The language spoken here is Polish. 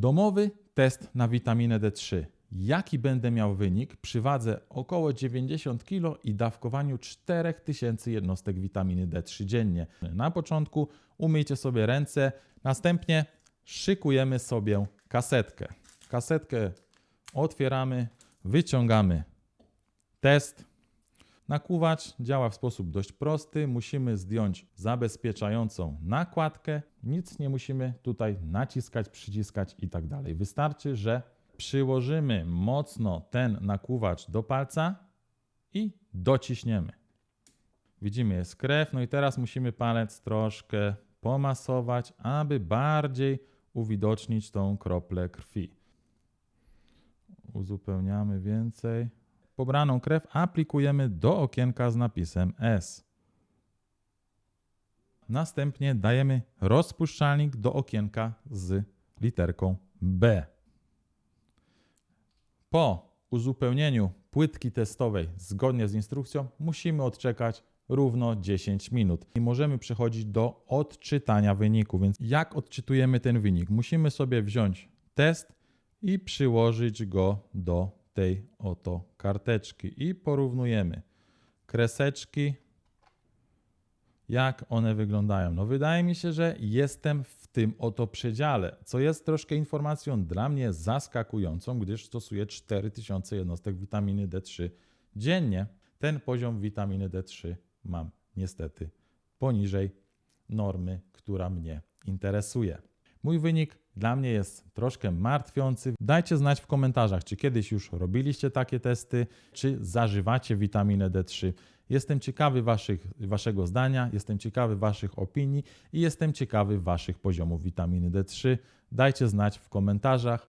Domowy test na witaminę D3. Jaki będę miał wynik przy wadze około 90 kg i dawkowaniu 4000 jednostek witaminy D3 dziennie? Na początku umyjcie sobie ręce, następnie szykujemy sobie kasetkę. Kasetkę otwieramy, wyciągamy test. Nakłuwacz działa w sposób dość prosty. Musimy zdjąć zabezpieczającą nakładkę. Nic nie musimy tutaj naciskać, przyciskać i tak. Wystarczy, że przyłożymy mocno ten nakłuwacz do palca i dociśniemy. Widzimy, jest krew. No i teraz musimy palec troszkę pomasować, aby bardziej uwidocznić tą kroplę krwi. Uzupełniamy więcej. Pobraną krew aplikujemy do okienka z napisem S. Następnie dajemy rozpuszczalnik do okienka z literką B. Po uzupełnieniu płytki testowej zgodnie z instrukcją musimy odczekać równo 10 minut i możemy przechodzić do odczytania wyniku. Więc jak odczytujemy ten wynik? Musimy sobie wziąć test i przyłożyć go do tej oto karteczki i porównujemy kreseczki, jak one wyglądają. No wydaje mi się, że jestem w tym oto przedziale, co jest troszkę informacją dla mnie zaskakującą, gdyż stosuję 4000 jednostek witaminy D3 dziennie. Ten poziom witaminy D3 mam niestety poniżej normy, która mnie interesuje. Mój wynik dla mnie jest troszkę martwiący. Dajcie znać w komentarzach, czy kiedyś już robiliście takie testy, czy zażywacie witaminę D3. Jestem ciekawy waszych, Waszego zdania, jestem ciekawy Waszych opinii i jestem ciekawy Waszych poziomów witaminy D3. Dajcie znać w komentarzach.